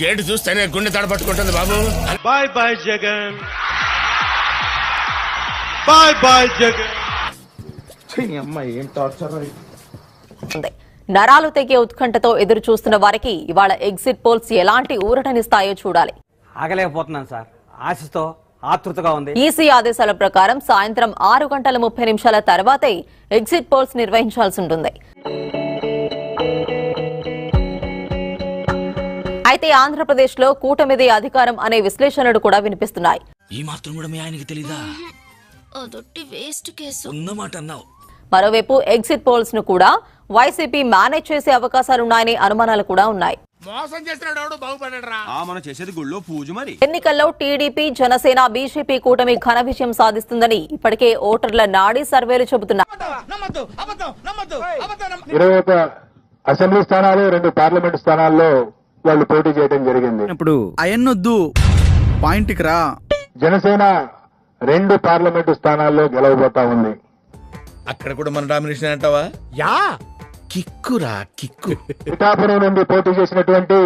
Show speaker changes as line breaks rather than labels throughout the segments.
Gate చూస్తేనే గుండె తడబట్టుకుంటుంది బాబు.
Bye bye Jagan. Bye bye Jagan.
ఉంది. నరాలు తెగే ఉత్కంఠతో ఎదురు చూస్తున్న వారికి ఇవాళ ఎగ్జిట్ పోల్స్ ఎలాంటి ఊరటనిస్తాయో చూడాలి.
ఆగలేకపోతున్నాను సార్. ఆశతో ఆతృతగా ఉంది.
ఈసీ ఆదేశాల ప్రకారం సాయంత్రం ఆరు గంటల ముప్పై నిమిషాల తర్వాతే ఎగ్జిట్ పోల్స్ నిర్వహించాల్సి ఉంటుంది. అయితే ఆంధ్రప్రదేశ్లో కూటమిది అధికారం అనే విశ్లేషణలు కూడా వినిపిస్తున్నాయి.
ఈ మాత్రం కూడా మీ ఆయనకి తెలీదా?
అదొట్టి వేస్ట్ కేసు.
ఉన్నమాట అన్నావు.
మరోవైపు ఎగ్జిట్ పోల్స్ను కూడా వైసీపీ మేనేజ్ చేసే అవకాశాలున్నాయనే అనుమానాలు కూడా ఉన్నాయి.
మోసం చేసినాడు ఎవడు? బాగుపడ్డాడు రా
మనం చేసేది గుళ్ళో పూజ మరి.
ఎన్నికల్లో టీడీపీ జనసేన బీజేపీ కూటమి ఘన విజయం సాధిస్తుందని ఇప్పటికే ఓటర్ల నాడీ సర్వేలు
ఒక అసెంబ్లీ స్థానాలు రెండు పార్లమెంట్ స్థానాల్లో వాళ్ళు పోటీ చేయడం జరిగింది.
ఇప్పుడు అయన్నొద్దు. పాయింట్కి రా.
జనసేన రెండు పార్లమెంటు స్థానాల్లో గెలవబోతా ఉంది.
అక్కడ కూడా మన డామినేషన్ అంటావా? యా! కిక్కురా కిక్కు.
పిఠాపురం నుండి పోటీ చేసినటువంటి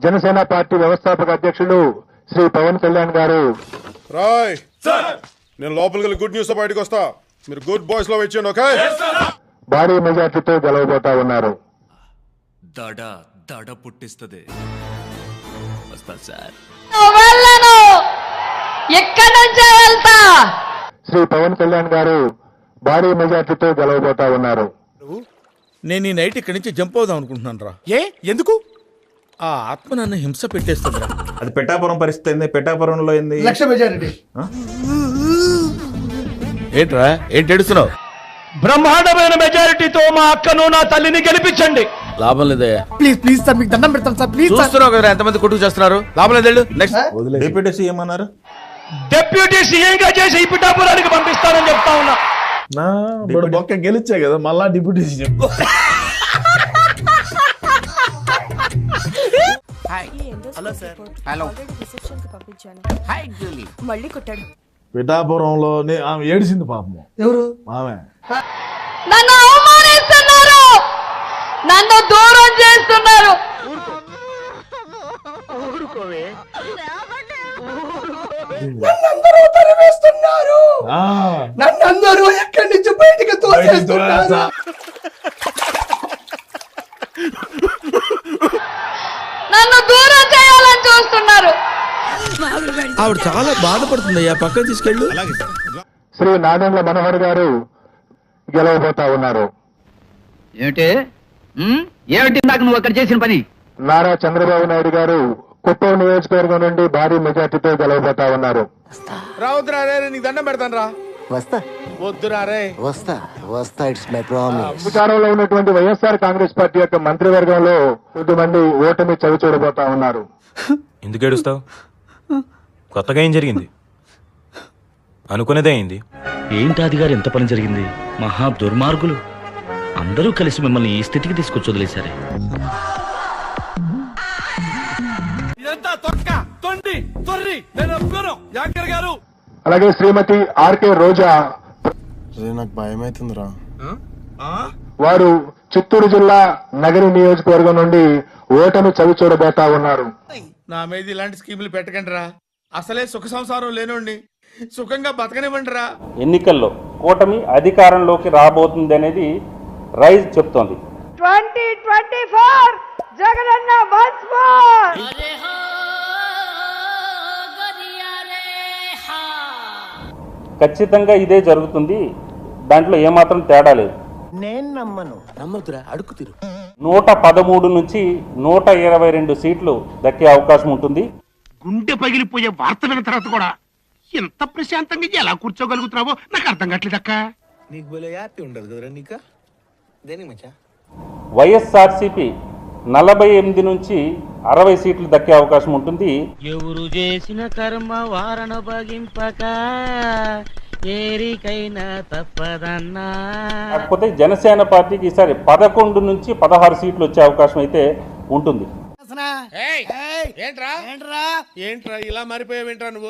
జనసేన పార్టీ వ్యవస్థాపక అధ్యక్షులు శ్రీ పవన్ కళ్యాణ్ గారు.
రాయ్! నేను లోపలికి వెళ్ళి గుడ్ న్యూస్తో బయటకు వస్తా. మీరు గుడ్ బాయ్స్లో వచ్చాను ఓకే
భారీ మెజార్టీతో గెలవబోతా ఉన్నారు.
దడ దడ పుట్టిస్తుంది. సార్.
వెళ్ళను ఎక్కడి నుంచే వెళ్తా.
శ్రీ పవన్ కళ్యాణ్ గారు భారీ మెజార్టీతో గెలవబోతా ఉన్నారు.
నేను ఈ నైట్ ఇక్కడి నుంచి జంప్ అవుదాం అనుకుంటున్నాను రా. ఏ? ఎందుకు? ఆ ఆత్మ నన్ను హింస పెట్టేస్తుందిరా.
అది పెట్టాపురం పరిస్థితి ఏంది? పెట్టాపురంలో ఏంది?
ఏంట్రా? ఏంటి ఏడుస్తున్నావు?
బ్రహ్మాండమైన మెజారిటీతో మా అక్కను నా తల్లిని గెలిపించండి.
లాభం లేదే
ప్లీజ్ ప్లీజ్ సార్ మీకు దండం పెడతాను సార్ ప్లీజ్
చూస్తున్నావు కదా ఎంతమంది కొట్టుకు చేస్తున్నారు? లాభం లేదు నెక్స్ట్
డిప్యూటీ సీఎం అన్నారు.
డెప్యూటీ సీఎం గా చేసి ఈ పిఠాపురానికి పంపిస్తానని చెప్తా ఉన్నా.
బొక్క గెలిచా కదా మళ్ళా డిప్యూటీ సీఎం పిఠాపురంలో ఆమె ఏడిసింది పాపము. ఎవరు? ఆమె.
నన్ను అవమానిస్తున్నారు. నన్ను దూరం చేస్తున్నారు.
ఆ,
నన్నందరూ ఎక్కడి నుంచి బయటికి.
నన్ను దూరం చేయాలని చూస్తున్నారు.
ఆవిడ చాలా బాధపడుతుంది అయ్యా పక్కన తీసుకెళ్ళు
శ్రీ నాదెండ్ల మనోహర్ గారు గెలవబోతా ఉన్నారు.
ఏమిటి? ఏమిటి నాకు నువ్వు అక్కడ చేసిన పని?
నారా చంద్రబాబు నాయుడు గారు కుప్పం నియోజకవర్గం నుండి భారీ మెజార్టీతో గెలవబోతా ఉన్నారు.
రావద్దురా రే నీకు దండం పెడతాను రా.
వస్తా.
వద్దురా రే.
వస్తా వస్తా ఇట్స్ మై ప్రామిస్.
అధికారంలో ఉన్నటువంటి వైఎస్ఆర్ కాంగ్రెస్ పార్టీ యొక్క మంత్రివర్గంలో కొద్దిమంది ఓటమి చవి చూడబోతా ఉన్నారు.
ఎందుకు ఏడుస్తావు? కొత్తగా ఏం జరిగింది? అనుకునేదే అయింది.
ఏంటి అధిగారు ఎంత పని జరిగింది? మహా దుర్మార్గులు. అందరూ కలిసి మిమ్మల్ని ఈ స్థితికి తీసుకొచ్చి వదిలేశారే.
ఇదంతా తొక్క తొండి తొర్రి. నేను ఒప్పుకోను. యాంకర్ గారు.
అలాగే శ్రీమతి ఆర్కే రోజా.
నాకు భయం అవుతుందిరా
వారు చిత్తూరు జిల్లా నగరి నియోజకవర్గం నుండి ఓటమి చవి చూడబోతా ఉన్నారు.
నా మీద ఇలాంటి స్కీములు పెట్టకండి రా అసలే సుఖ సంసారం లేనోండి సుఖంగా బతకనివ్వండి రా
ఎన్నికల్లో కూటమి అధికారంలోకి రాబోతుంది అనేది రైజ్ చెప్తోంది.
Twenty twenty four Jagananna once more
ఖచ్చితంగా ఇదే జరుగుతుంది. దాంట్లో ఏమాత్రం తేడా లేదు.
నేను నమ్మను. నమ్మదురా అడుగు తిరు.
నూట పదమూడు నుంచి నూట ఇరవై రెండు సీట్లు దక్కే అవకాశం ఉంటుంది.
గుండె పగిలిపోయే వార్త విన్న తర్వాత కూడా ఎంత ప్రశాంతంగా ఎలా కూర్చోగలుగుతున్నావో నాకు అర్థం కావట్లేదక్క
నీకు భలే హ్యాపీ ఉండదు కదరా నీక? దేనికి మచ్చా?
వైఎస్ఆర్సీపీ నలభై ఎనిమిది నుంచి అరవై సీట్లు దక్కే అవకాశం ఉంటుంది.
ఎవరు చేసిన కర్మ వారణ భగింపక ఏరికైనా తప్పదన్నా?
కాకపోతే జనసేన పార్టీకి ఈసారి పదకొండు నుంచి పదహారు సీట్లు వచ్చే అవకాశం అయితే ఉంటుంది.
ఏంట్రా? ఏంట్రా ఇలా మారిపోయావేంట్రా నువ్వు?